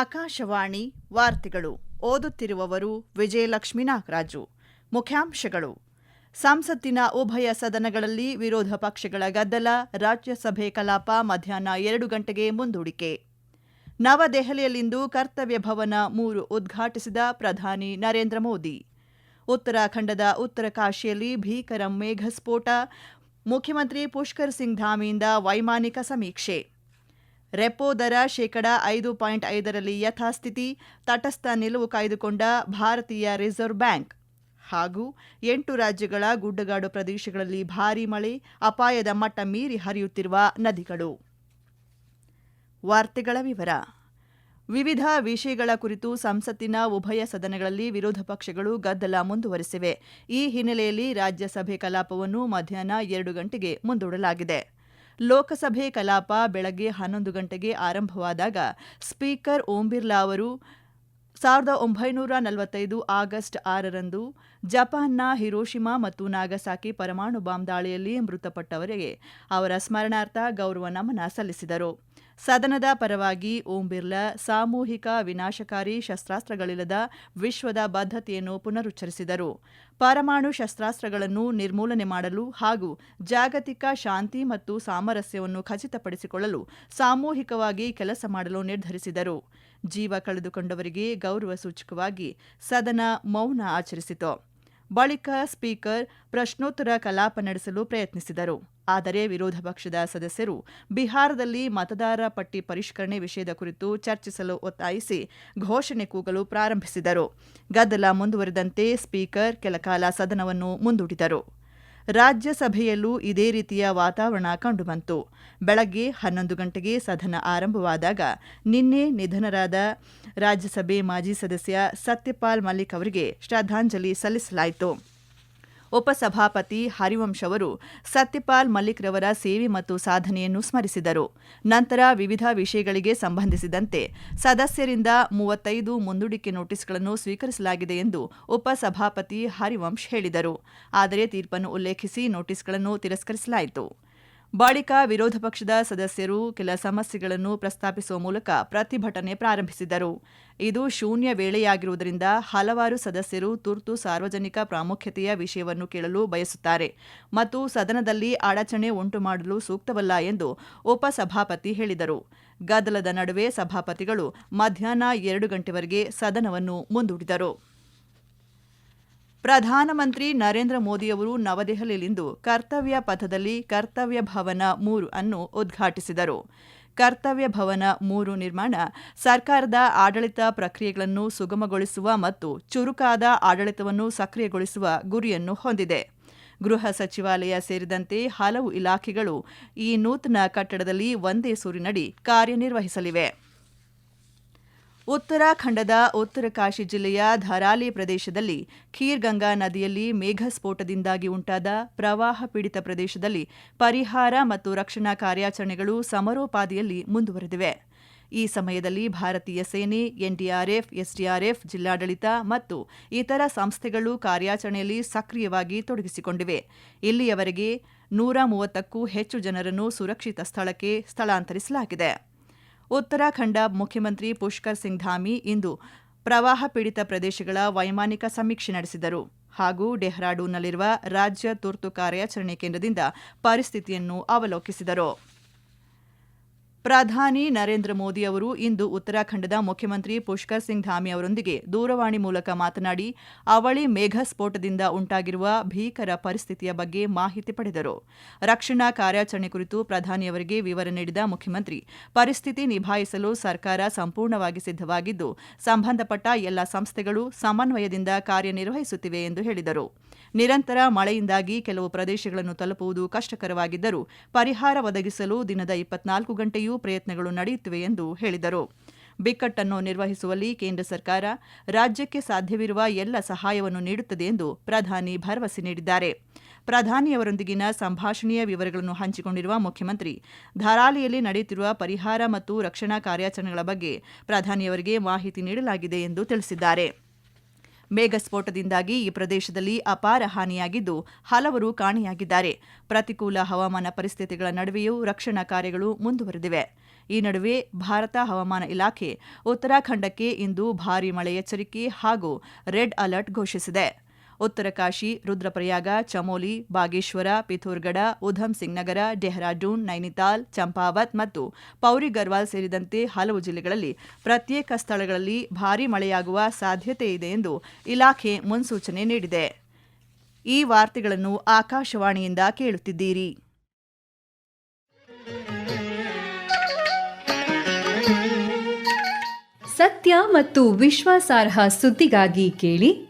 ಆಕಾಶವಾಣಿ ವಾರ್ತೆಗಳು ಓದುತ್ತಿರುವವರು ವಿಜಯಲಕ್ಷ್ಮೀ ನಾಗರಾಜು. ಮುಖ್ಯಾಂಶಗಳು. ಸಂಸತ್ತಿನ ಉಭಯ ಸದನಗಳಲ್ಲಿ ವಿರೋಧ ಪಕ್ಷಗಳ ಗದ್ದಲ, ರಾಜ್ಯಸಭೆ ಕಲಾಪ ಮಧ್ಯಾಹ್ನ ಎರಡು ಗಂಟೆಗೆ ಮುಂದೂಡಿಕೆ. ನವದೆಹಲಿಯಲ್ಲಿಂದು ಕರ್ತವ್ಯ ಭವನ ಮೂರು ಉದ್ಘಾಟಿಸಿದ ಪ್ರಧಾನಿ ನರೇಂದ್ರ ಮೋದಿ. ಉತ್ತರಾಖಂಡದ ಉತ್ತರ ಕಾಶಿಯಲ್ಲಿ ಭೀಕರ ಮೇಘಸ್ಫೋಟ, ಮುಖ್ಯಮಂತ್ರಿ ಪುಷ್ಕರ್ ಸಿಂಗ್ ಧಾಮಿಯಿಂದ ವೈಮಾನಿಕ ಸಮೀಕ್ಷೆ. ರೆಪೋ ದರ ಶೇಕಡ ಐದು ಪಾಯಿಂಟ್ ಐದರಲ್ಲಿ ಯಥಾಸ್ಥಿತಿ, ತಟಸ್ಥ ನಿಲುವು ಕಾಯ್ದುಕೊಂಡ ಭಾರತೀಯ ರಿಸರ್ವ್ ಬ್ಯಾಂಕ್. ಹಾಗೂ ಎಂಟು ರಾಜ್ಯಗಳ ಗುಡ್ಡಗಾಡು ಪ್ರದೇಶಗಳಲ್ಲಿ ಭಾರೀ ಮಳೆ, ಅಪಾಯದ ಮಟ್ಟ ಮೀರಿ ಹರಿಯುತ್ತಿರುವ ನದಿಗಳು. ವಾರ್ತೆಗಳ ವಿವರ. ವಿವಿಧ ವಿಷಯಗಳ ಕುರಿತು ಸಂಸತ್ತಿನ ಉಭಯ ಸದನಗಳಲ್ಲಿ ವಿರೋಧ ಪಕ್ಷಗಳು ಗದ್ದಲ ಮುಂದುವರೆಸಿವೆ. ಈ ಹಿನ್ನೆಲೆಯಲ್ಲಿ ರಾಜ್ಯಸಭೆ ಕಲಾಪವನ್ನು ಮಧ್ಯಾಹ್ನ ಎರಡು ಗಂಟೆಗೆ ಮುಂದೂಡಲಾಗಿದೆ. ಲೋಕಸಭೆ ಕಲಾಪ ಬೆಳಗ್ಗೆ ಹನ್ನೊಂದು ಗಂಟೆಗೆ ಆರಂಭವಾದಾಗ ಸ್ಪೀಕರ್ ಓಂ ಬಿರ್ಲಾ ಅವರು ಸಾವಿರದ ಒಂಬೈನೂರ ನಲವತ್ತೈದು ಆಗಸ್ಟ್ ಆರರಂದು ಜಪಾನ್ನ ಹಿರೋಶಿಮಾ ಮತ್ತು ನಾಗಸಾಕಿ ಪರಮಾಣು ಬಾಂಬ್ ದಾಳಿಯಲ್ಲಿ ಮೃತಪಟ್ಟವರಿಗೆ ಅವರ ಸ್ಮರಣಾರ್ಥ ಗೌರವ ನಮನ ಸಲ್ಲಿಸಿದರು. ಸದನದ ಪರವಾಗಿ ಓಂ ಬಿರ್ಲಾ ಸಾಮೂಹಿಕ ವಿನಾಶಕಾರಿ ಶಸ್ತ್ರಾಸ್ತ್ರಗಳಿಲ್ಲದ ವಿಶ್ವದ ಬದ್ಧತೆಯನ್ನು ಪುನರುಚ್ಚರಿಸಿದರು. ಪರಮಾಣು ಶಸ್ತ್ರಾಸ್ತ್ರಗಳನ್ನು ನಿರ್ಮೂಲನೆ ಮಾಡಲು ಹಾಗೂ ಜಾಗತಿಕ ಶಾಂತಿ ಮತ್ತು ಸಾಮರಸ್ಯವನ್ನು ಖಚಿತಪಡಿಸಿಕೊಳ್ಳಲು ಸಾಮೂಹಿಕವಾಗಿ ಕೆಲಸ ಮಾಡಲು ನಿರ್ಧರಿಸಿದರು. ಜೀವ ಕಳೆದುಕೊಂಡವರಿಗೆ ಗೌರವ ಸೂಚಕವಾಗಿ ಸದನ ಮೌನ ಆಚರಿಸಿತು. ಬಳಿಕ ಸ್ಪೀಕರ್ ಪ್ರಶ್ನೋತ್ತರ ಕಲಾಪ ನಡೆಸಲು ಪ್ರಯತ್ನಿಸಿದರು. ಆದರೆ ವಿರೋಧ ಪಕ್ಷದ ಸದಸ್ಯರು ಬಿಹಾರದಲ್ಲಿ ಮತದಾರ ಪಟ್ಟಿ ಪರಿಷ್ಕರಣೆ ವಿಷಯದ ಕುರಿತು ಚರ್ಚಿಸಲು ಒತ್ತಾಯಿಸಿ ಘೋಷಣೆ ಕೂಗಲು ಪ್ರಾರಂಭಿಸಿದರು. ಗದ್ದಲ ಮುಂದುವರೆದಂತೆ ಸ್ಪೀಕರ್ ಕೆಲಕಾಲ ಸದನವನ್ನು ಮುಂದೂಡಿದರು. ರಾಜ್ಯಸಭೆಯಲ್ಲೂ ಇದೇ ರೀತಿಯ ವಾತಾವರಣ ಕಂಡುಬಂತು. ಬೆಳಗ್ಗೆ ಹನ್ನೊಂದು ಗಂಟೆಗೆ ಸದನ ಆರಂಭವಾದಾಗ ನಿನ್ನೆ ನಿಧನರಾದ ರಾಜ್ಯಸಭೆ ಮಾಜಿ ಸದಸ್ಯ ಸತ್ಯಪಾಲ್ ಮಲ್ಲಿಕ್ ಅವರಿಗೆ ಶ್ರದ್ಧಾಂಜಲಿ ಸಲ್ಲಿಸಲಾಯಿತು. ಉಪಸಭಾಪತಿ ಹರಿವಂಶ್ ಅವರು ಸತ್ಯಪಾಲ್ ಮಲ್ಲಿಕ್ ರವರ ಸೇವೆ ಮತ್ತು ಸಾಧನೆಯನ್ನು ಸ್ಮರಿಸಿದರು. ನಂತರ ವಿವಿಧ ವಿಷಯಗಳಿಗೆ ಸಂಬಂಧಿಸಿದಂತೆ ಸದಸ್ಯರಿಂದ ಮೂವತ್ತೈದು ಮುಂದೂಡಿಕೆ ನೋಟಿಸ್ಗಳನ್ನು ಸ್ವೀಕರಿಸಲಾಗಿದೆ ಎಂದು ಉಪಸಭಾಪತಿ ಹರಿವಂಶ್ ಹೇಳಿದರು. ಆದರೆ ತೀರ್ಪನ್ನು ಉಲ್ಲೇಖಿಸಿ ನೋಟಿಸ್ಗಳನ್ನು ತಿರಸ್ಕರಿಸಲಾಯಿತು. ಬಳಿಕ ವಿರೋಧ ಪಕ್ಷದ ಸದಸ್ಯರು ಕೆಲ ಸಮಸ್ಯೆಗಳನ್ನು ಪ್ರಸ್ತಾಪಿಸುವ ಮೂಲಕ ಪ್ರತಿಭಟನೆ ಪ್ರಾರಂಭಿಸಿದರು ಇದು ಶೂನ್ಯ ವೇಳೆಯಾಗಿರುವುದರಿಂದ ಹಲವಾರು ಸದಸ್ಯರು ತುರ್ತು ಸಾರ್ವಜನಿಕ ಪ್ರಾಮುಖ್ಯತೆಯ ವಿಷಯವನ್ನು ಕೇಳಲು ಬಯಸುತ್ತಾರೆ ಮತ್ತು ಸದನದಲ್ಲಿ ಅಡಚಣೆ ಉಂಟು ಮಾಡಲು ಸೂಕ್ತವಲ್ಲ ಎಂದು ಉಪಸಭಾಪತಿ ಹೇಳಿದರು. ಗದ್ದಲದ ನಡುವೆ ಸಭಾಪತಿಗಳು ಮಧ್ಯಾಹ್ನ ಎರಡು ಗಂಟೆವರೆಗೆ ಸದನವನ್ನು ಮುಂದೂಡಿದರು. ಪ್ರಧಾನಮಂತ್ರಿ ನರೇಂದ್ರ ಮೋದಿಯವರು ನವದೆಹಲಿಯಲ್ಲಿಂದು ಕರ್ತವ್ಯ ಪಥದಲ್ಲಿ ಕರ್ತವ್ಯ ಭವನ ಮೂರು ಅನ್ನು ಉದ್ಘಾಟಿಸಿದರು. ಕರ್ತವ್ಯ ಭವನ ಮೂರು ನಿರ್ಮಾಣ ಸರ್ಕಾರದ ಆಡಳಿತ ಪ್ರಕ್ರಿಯೆಗಳನ್ನು ಸುಗಮಗೊಳಿಸುವ ಮತ್ತು ಚುರುಕಾದ ಆಡಳಿತವನ್ನು ಸಕ್ರಿಯಗೊಳಿಸುವ ಗುರಿಯನ್ನು ಹೊಂದಿದೆ. ಗೃಹ ಸಚಿವಾಲಯ ಸೇರಿದಂತೆ ಹಲವು ಇಲಾಖೆಗಳು ಈ ನೂತನ ಕಟ್ಟಡದಲ್ಲಿ ಒಂದೇ ಸೂರಿನಡಿ ಕಾರ್ಯನಿರ್ವಹಿಸಲಿವೆ. ಉತ್ತರಾಖಂಡದ ಉತ್ತರಕಾಶಿ ಜಿಲ್ಲೆಯ ಧರಾಲಿ ಪ್ರದೇಶದಲ್ಲಿ ಖೀರ್ಗಂಗಾ ನದಿಯಲ್ಲಿ ಮೇಘಸ್ಫೋಟದಿಂದಾಗಿ ಉಂಟಾದ ಪ್ರವಾಹ ಪೀಡಿತ ಪ್ರದೇಶದಲ್ಲಿ ಪರಿಹಾರ ಮತ್ತು ರಕ್ಷಣಾ ಕಾರ್ಯಾಚರಣೆಗಳು ಸಮರೋಪಾದಿಯಲ್ಲಿ ಮುಂದುವರೆದಿವೆ. ಈ ಸಮಯದಲ್ಲಿ ಭಾರತೀಯ ಸೇನೆ ಎನ್ಡಿಆರ್ಎಫ್ ಎಸ್ಡಿಆರ್ಎಫ್ ಜಿಲ್ಲಾಡಳಿತ ಮತ್ತು ಇತರ ಸಂಸ್ಥೆಗಳು ಕಾರ್ಯಾಚರಣೆಯಲ್ಲಿ ಸಕ್ರಿಯವಾಗಿ ತೊಡಗಿಸಿಕೊಂಡಿವೆ. ಇಲ್ಲಿಯವರೆಗೆ ನೂರ ಮೂವತ್ತಕ್ಕೂ ಹೆಚ್ಚು ಜನರನ್ನು ಸುರಕ್ಷಿತ ಸ್ಥಳಕ್ಕೆ ಸ್ಥಳಾಂತರಿಸಲಾಗಿದೆ. ಉತ್ತರಾಖಂಡ ಮುಖ್ಯಮಂತ್ರಿ ಪುಷ್ಕರ್ ಸಿಂಗ್ ಧಾಮಿ ಇಂದು ಪ್ರವಾಹ ಪೀಡಿತ ಪ್ರದೇಶಗಳ ವೈಮಾನಿಕ ಸಮೀಕ್ಷೆ ನಡೆಸಿದರು. ಹಾಗೂ ಡೆಹ್ರಾಡೂನ್ನಲ್ಲಿರುವ ರಾಜ್ಯ ತುರ್ತು ಕಾರ್ಯಾಚರಣೆ ಕೇಂದ್ರದಿಂದ ಪರಿಸ್ಥಿತಿಯನ್ನು ಅವಲೋಕಿಸಿದರು. ಪ್ರಧಾನಿ ನರೇಂದ್ರ ಮೋದಿ ಅವರು ಇಂದು ಉತ್ತರಾಖಂಡದ ಮುಖ್ಯಮಂತ್ರಿ ಪುಷ್ಕರ್ ಸಿಂಗ್ ಧಾಮಿ ಅವರೊಂದಿಗೆ ದೂರವಾಣಿ ಮೂಲಕ ಮಾತನಾಡಿ, ಅವಳಿ ಮೇಘ ಸ್ಫೋಟದಿಂದ ಉಂಟಾಗಿರುವ ಭೀಕರ ಪರಿಸ್ಥಿತಿಯ ಬಗ್ಗೆ ಮಾಹಿತಿ ಪಡೆದರು. ರಕ್ಷಣಾ ಕಾರ್ಯಾಚರಣೆ ಕುರಿತು ಪ್ರಧಾನಿಯವರಿಗೆ ವಿವರ ನೀಡಿದ ಮುಖ್ಯಮಂತ್ರಿ, ಪರಿಸ್ಥಿತಿ ನಿಭಾಯಿಸಲು ಸರ್ಕಾರ ಸಂಪೂರ್ಣವಾಗಿ ಸಿದ್ದವಾಗಿದ್ದು ಸಂಬಂಧಪಟ್ಟ ಎಲ್ಲ ಸಂಸ್ಥೆಗಳು ಸಮನ್ವಯದಿಂದ ಕಾರ್ಯನಿರ್ವಹಿಸುತ್ತಿವೆ ಎಂದು ಹೇಳಿದರು. ನಿರಂತರ ಮಳೆಯಿಂದಾಗಿ ಕೆಲವು ಪ್ರದೇಶಗಳನ್ನು ತಲುಪುವುದು ಕಷ್ಟಕರವಾಗಿದ್ದರೂ, ಪರಿಹಾರ ಒದಗಿಸಲು ದಿನದ ಇಪ್ಪತ್ನಾಲ್ಕು ಗಂಟೆಯೂ ಪ್ರಯತ್ನಗಳು ನಡೆಯುತ್ತಿವೆ ಎಂದು ಹೇಳಿದರು. ಬಿಕ್ಕಟ್ಟನ್ನು ನಿರ್ವಹಿಸುವಲ್ಲಿ ಕೇಂದ್ರ ಸರ್ಕಾರ ರಾಜ್ಯಕ್ಕೆ ಸಾಧ್ಯವಿರುವ ಎಲ್ಲ ಸಹಾಯವನ್ನು ನೀಡುತ್ತದೆ ಎಂದು ಪ್ರಧಾನಿ ಭರವಸೆ ನೀಡಿದ್ದಾರೆ. ಪ್ರಧಾನಿಯವರೊಂದಿಗಿನ ಸಂಭಾಷಣೆಯ ವಿವರಗಳನ್ನು ಹಂಚಿಕೊಂಡಿರುವ ಮುಖ್ಯಮಂತ್ರಿ ಧಾರಾಲಿಯಲ್ಲಿ ನಡೆಯುತ್ತಿರುವ ಪರಿಹಾರ ಮತ್ತು ರಕ್ಷಣಾ ಕಾರ್ಯಾಚರಣೆಗಳ ಬಗ್ಗೆ ಪ್ರಧಾನಿಯವರಿಗೆ ಮಾಹಿತಿ ನೀಡಲಾಗಿದೆ ಎಂದು ತಿಳಿಸಿದ್ದಾರೆ. ಮೇಘಸ್ಫೋಟದಿಂದಾಗಿ ಈ ಪ್ರದೇಶದಲ್ಲಿ ಅಪಾರ ಹಾನಿಯಾಗಿದ್ದು ಹಲವರು ಕಾಣೆಯಾಗಿದ್ದಾರೆ. ಪ್ರತಿಕೂಲ ಹವಾಮಾನ ಪರಿಸ್ಥಿತಿಗಳ ನಡುವೆಯೂ ರಕ್ಷಣಾ ಕಾರ್ಯಗಳು ಮುಂದುವರೆದಿವೆ. ಈ ನಡುವೆ ಭಾರತ ಹವಾಮಾನ ಇಲಾಖೆ ಉತ್ತರಾಖಂಡಕ್ಕೆ ಇಂದು ಭಾರೀ ಮಳೆ ಎಚ್ಚರಿಕೆ ಹಾಗೂ ರೆಡ್ ಅಲರ್ಟ್ ಘೋಷಿಸಿದೆ. ಉತ್ತರಕಾಶಿ ರುದ್ರಪ್ರಯಾಗ, ಚಮೋಲಿ, ಬಾಗೇಶ್ವರ, ಪಿಥೋರ್ಗಢ ಉಧಮ್ ಸಿಂಗ್ ನಗರ ಡೆಹ್ರಾಡೂನ್, ನೈನಿತಾಲ್, ಚಂಪಾವತ್ ಮತ್ತು ಪೌರಿ ಗರ್ವಾಲ್ ಸೇರಿದಂತೆ ಹಲವು ಜಿಲ್ಲೆಗಳಲ್ಲಿ ಪ್ರತ್ಯೇಕ ಸ್ಥಳಗಳಲ್ಲಿ ಭಾರೀ ಮಳೆಯಾಗುವ ಸಾಧ್ಯತೆ ಇದೆ ಎಂದು ಇಲಾಖೆ ಮುನ್ಸೂಚನೆ ನೀಡಿದೆ. ಈ ವಾರ್ತೆಗಳನ್ನು ಆಕಾಶವಾಣಿಯಿಂದ ಕೇಳುತ್ತಿದ್ದೀರಿ. ಸತ್ಯ ಮತ್ತು ವಿಶ್ವಾಸಾರ್ಹ ಸುದ್ದಿಗಾಗಿ ಕೇಳಿ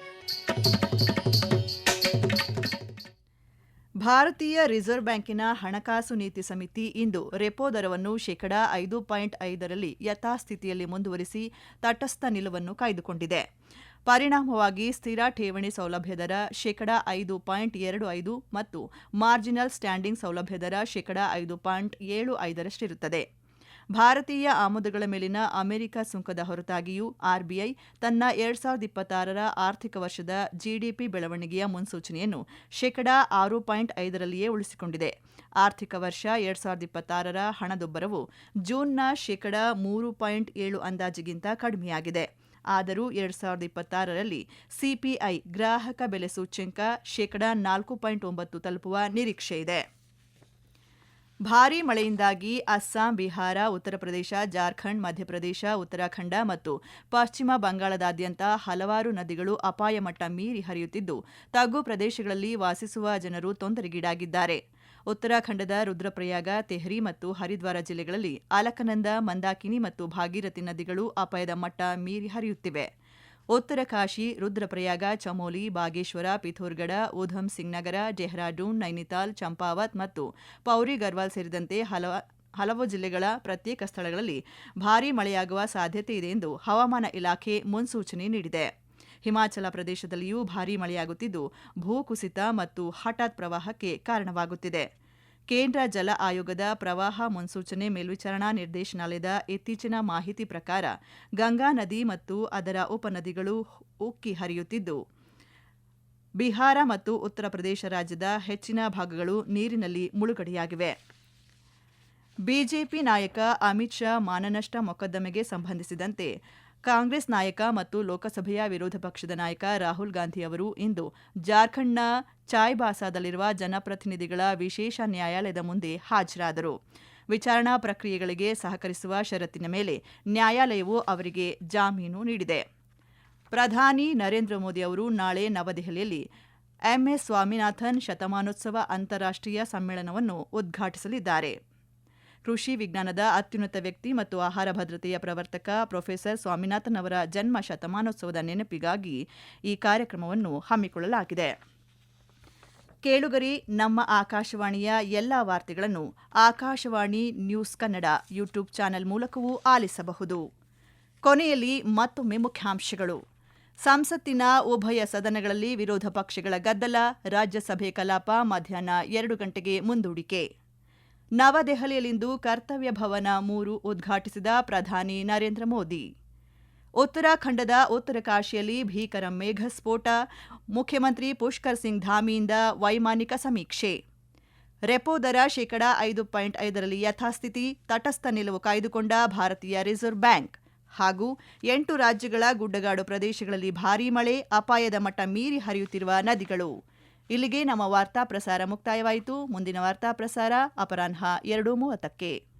ಭಾರತೀಯ ರಿಸರ್ವ್ ಬ್ಯಾಂಕಿನ ಹಣಕಾಸು ನೀತಿ ಸಮಿತಿ ಇಂದು ರೆಪೋ ದರವನ್ನು ಶೇಕಡಾ ಐದು ಪಾಯಿಂಟ್ ಐದರಲ್ಲಿ ಯಥಾಸ್ಥಿತಿಯಲ್ಲಿ ಮುಂದುವರಿಸಿ ತಟಸ್ಥ ನಿಲುವನ್ನು ಕಾಯ್ದುಕೊಂಡಿದೆ. ಪರಿಣಾಮವಾಗಿ ಸ್ಥಿರ ಠೇವಣಿ ಸೌಲಭ್ಯ ದರ ಶೇಕಡಾ ಐದು ಪಾಯಿಂಟ್ ಎರಡು ಐದು ಮತ್ತು ಮಾರ್ಜಿನಲ್ ಸ್ಟ್ಯಾಂಡಿಂಗ್ ಸೌಲಭ್ಯ ದರ ಶೇಕಡಾ ಐದು ಪಾಯಿಂಟ್ ಏಳು ಐದರಷ್ಟಿರುತ್ತದೆ. ಭಾರತೀಯ ಆಮದುಗಳ ಮೇಲಿನ ಅಮೆರಿಕ ಸುಂಕದ ಹೊರತಾಗಿಯೂ ಆರ್ಬಿಐ ತನ್ನ ಎರಡ್ ಸಾವಿರದ ಇಪ್ಪತ್ತಾರರ ಆರ್ಥಿಕ ವರ್ಷದ ಜಿಡಿಪಿ ಬೆಳವಣಿಗೆಯ ಮುನ್ಸೂಚನೆಯನ್ನು ಶೇಕಡಾ ಆರು ಪಾಯಿಂಟ್ ಐದರಲ್ಲಿಯೇ ಉಳಿಸಿಕೊಂಡಿದೆ. ಆರ್ಥಿಕ ವರ್ಷ ಎರಡ್ ಸಾವಿರದ ಇಪ್ಪತ್ತಾರರ ಹಣದುಬ್ಬರವು ಜೂನ್ನ ಶೇಕಡಾ ಮೂರು ಪಾಯಿಂಟ್ ಏಳು ಅಂದಾಜಿಗಿಂತ ಕಡಿಮೆಯಾಗಿದೆ. ಆದರೂ ಎರಡ್ ಸಾವಿರದ ಇಪ್ಪತ್ತಾರರಲ್ಲಿ ಸಿಪಿಐ ಗ್ರಾಹಕ ಬೆಲೆ ಸೂಚ್ಯಂಕ ಶೇಕಡಾ ನಾಲ್ಕು ಪಾಯಿಂಟ್ ಒಂಬತ್ತು ತಲುಪುವ ನಿರೀಕ್ಷೆಯಿದೆ. ಭಾರೀ ಮಳೆಯಿಂದಾಗಿ ಅಸ್ಸಾಂ, ಬಿಹಾರ, ಉತ್ತರ ಪ್ರದೇಶ, ಜಾರ್ಖಂಡ್, ಮಧ್ಯಪ್ರದೇಶ, ಉತ್ತರಾಖಂಡ ಮತ್ತು ಪಶ್ಚಿಮ ಬಂಗಾಳದಾದ್ಯಂತ ಹಲವಾರು ನದಿಗಳು ಅಪಾಯ ಮಟ್ಟ ಮೀರಿ ಹರಿಯುತ್ತಿದ್ದು, ತಗ್ಗು ಪ್ರದೇಶಗಳಲ್ಲಿ ವಾಸಿಸುವ ಜನರು ತೊಂದರೆಗೀಡಾಗಿದ್ದಾರೆ. ಉತ್ತರಾಖಂಡದ ರುದ್ರಪ್ರಯಾಗ, ತೆಹರಿ ಮತ್ತು ಹರಿದ್ವಾರ ಜಿಲ್ಲೆಗಳಲ್ಲಿ ಅಲಕನಂದ, ಮಂದಾಕಿನಿ ಮತ್ತು ಭಾಗೀರಥಿ ನದಿಗಳು ಅಪಾಯದ ಮಟ್ಟ ಮೀರಿ ಹರಿಯುತ್ತಿವೆ. ಉತ್ತರ ಕಾಶಿ, ರುದ್ರಪ್ರಯಾಗ, ಚಮೋಲಿ, ಬಾಗೇಶ್ವರ, ಪಿಥೋರ್ಗಢ ಉಧಮ್ ಸಿಂಗ್ ನಗರ ಡೆಹ್ರಾಡೂನ್, ನೈನಿತಾಲ್, ಚಂಪಾವತ್ ಮತ್ತು ಪೌರಿ ಗರ್ವಾಲ್ ಸೇರಿದಂತೆ ಹಲವ, ಹಲವು ಜಿಲ್ಲೆಗಳ ಪ್ರತ್ಯೇಕ ಸ್ಥಳಗಳಲ್ಲಿ ಭಾರೀ ಮಳೆಯಾಗುವ ಸಾಧ್ಯತೆ ಇದೆ ಎಂದು ಹವಾಮಾನ ಇಲಾಖೆ ಮುನ್ಸೂಚನೆ ನೀಡಿದೆ. ಹಿಮಾಚಲ ಪ್ರದೇಶದಲ್ಲಿಯೂ ಭಾರೀ ಮಳೆಯಾಗುತ್ತಿದ್ದು, ಭೂಕುಸಿತ ಮತ್ತು ಹಠಾತ್ ಪ್ರವಾಹಕ್ಕೆ ಕಾರಣವಾಗುತ್ತಿದೆ. ಕೇಂದ್ರ ಜಲ ಆಯೋಗದ ಪ್ರವಾಹ ಮುನ್ಸೂಚನೆ ಮೇಲ್ವಿಚಾರಣಾ ನಿರ್ದೇಶನಾಲಯದ ಇತ್ತೀಚಿನ ಮಾಹಿತಿ ಪ್ರಕಾರ ಗಂಗಾ ನದಿ ಮತ್ತು ಅದರ ಉಪನದಿಗಳು ಉಕ್ಕಿ ಹರಿಯುತ್ತಿದ್ದು, ಬಿಹಾರ ಮತ್ತು ಉತ್ತರ ಪ್ರದೇಶ ರಾಜ್ಯದ ಹೆಚ್ಚಿನ ಭಾಗಗಳು ನೀರಿನಲ್ಲಿ ಮುಳುಗಡೆಯಾಗಿವೆ. ಬಿಜೆಪಿ ನಾಯಕ ಅಮಿತ್ ಶಾ ಮಾನನಷ್ಟ ಮೊಕದ್ದಮೆಗೆ ಸಂಬಂಧಿಸಿದಂತೆ ಕಾಂಗ್ರೆಸ್ ನಾಯಕ ಮತ್ತು ಲೋಕಸಭೆಯ ವಿರೋಧ ಪಕ್ಷದ ನಾಯಕ ರಾಹುಲ್ ಗಾಂಧಿ ಅವರು ಇಂದು ಜಾರ್ಖಂಡ್ನ ಚಾಯ್ಬಾಸಾದಲ್ಲಿರುವ ಜನಪ್ರತಿನಿಧಿಗಳ ವಿಶೇಷ ನ್ಯಾಯಾಲಯದ ಮುಂದೆ ಹಾಜರಾದರು. ವಿಚಾರಣಾ ಪ್ರಕ್ರಿಯೆಗಳಿಗೆ ಸಹಕರಿಸುವ ಷರತ್ತಿನ ಮೇಲೆ ನ್ಯಾಯಾಲಯವು ಅವರಿಗೆ ಜಾಮೀನು ನೀಡಿದೆ. ಪ್ರಧಾನಿ ನರೇಂದ್ರ ಮೋದಿ ಅವರು ನಾಳೆ ನವದೆಹಲಿಯಲ್ಲಿ ಎಂಎಸ್ ಸ್ವಾಮಿನಾಥನ್ ಶತಮಾನೋತ್ಸವ ಅಂತಾರಾಷ್ಟ್ರೀಯ ಸಮ್ಮೇಳನವನ್ನು ಉದ್ಘಾಟಿಸಲಿದ್ದಾರೆ. ಕೃಷಿ ವಿಜ್ಞಾನದ ಅತ್ಯುನ್ನತ ವ್ಯಕ್ತಿ ಮತ್ತು ಆಹಾರ ಭದ್ರತೆಯ ಪ್ರವರ್ತಕ ಪ್ರೊಫೆಸರ್ ಸ್ವಾಮಿನಾಥನ್ ಅವರ ಜನ್ಮ ಶತಮಾನೋತ್ಸವದ ನೆನಪಿಗಾಗಿ ಈ ಕಾರ್ಯಕ್ರಮವನ್ನು ಹಮ್ಮಿಕೊಳ್ಳಲಾಗಿದೆ. ಕೇಳುಗರಿ, ನಮ್ಮ ಆಕಾಶವಾಣಿಯ ಎಲ್ಲ ವಾರ್ತೆಗಳನ್ನು Akashvani news Kannada YouTube channel ಮೂಲಕವೂ ಆಲಿಸಬಹುದು. ಕೊನೆಯಲ್ಲಿ ಮತ್ತೊಮ್ಮೆ ಮುಖ್ಯಾಂಶಗಳು. ಸಂಸತ್ತಿನ ಉಭಯ ಸದನಗಳಲ್ಲಿ ವಿರೋಧ ಪಕ್ಷಗಳ ಗದ್ದಲ, ರಾಜ್ಯಸಭೆ ಕಲಾಪ ಮಧ್ಯಾಹ್ನ ಎರಡು ಗಂಟೆಗೆ ಮುಂದೂಡಿಕೆ. ನವದೆಹಲಿಯಲ್ಲಿಂದು ಕರ್ತವ್ಯ ಭವನ ಮೂರು ಉದ್ಘಾಟಿಸಿದ ಪ್ರಧಾನಿ ನರೇಂದ್ರ ಮೋದಿ. ಉತ್ತರಾಖಂಡದ ಉತ್ತರಕಾಶಿಯಲ್ಲಿ ಭೀಕರ ಮೇಘಸ್ಫೋಟ, ಮುಖ್ಯಮಂತ್ರಿ ಪುಷ್ಕರ್ ಸಿಂಗ್ ಧಾಮಿಯಿಂದ ವೈಮಾನಿಕ ಸಮೀಕ್ಷೆ. ರೆಪೋ ದರ ಶೇಕಡಾ ಐದು ಪಾಯಿಂಟ್ ಐದರಲ್ಲಿ ಯಥಾಸ್ಥಿತಿ, ತಟಸ್ಥ ನಿಲುವು ಕಾಯ್ದುಕೊಂಡ ಭಾರತೀಯ ರಿಸರ್ವ್ ಬ್ಯಾಂಕ್ ಹಾಗೂ ಎಂಟು ರಾಜ್ಯಗಳ ಗುಡ್ಡಗಾಡು ಪ್ರದೇಶಗಳಲ್ಲಿ ಭಾರೀ ಮಳೆ, ಅಪಾಯದ ಮಟ್ಟ ಮೀರಿ ಹರಿಯುತ್ತಿರುವ ನದಿಗಳು. ಇಲ್ಲಿಗೆ ನಮ್ಮ ವಾರ್ತಾ ಪ್ರಸಾರ ಮುಕ್ತಾಯವಾಯಿತು. ಮುಂದಿನ ವಾರ್ತಾ ಪ್ರಸಾರ ಅಪರಾಹ್ನ ಎರಡು ಮೂವತ್ತಕ್ಕೆ.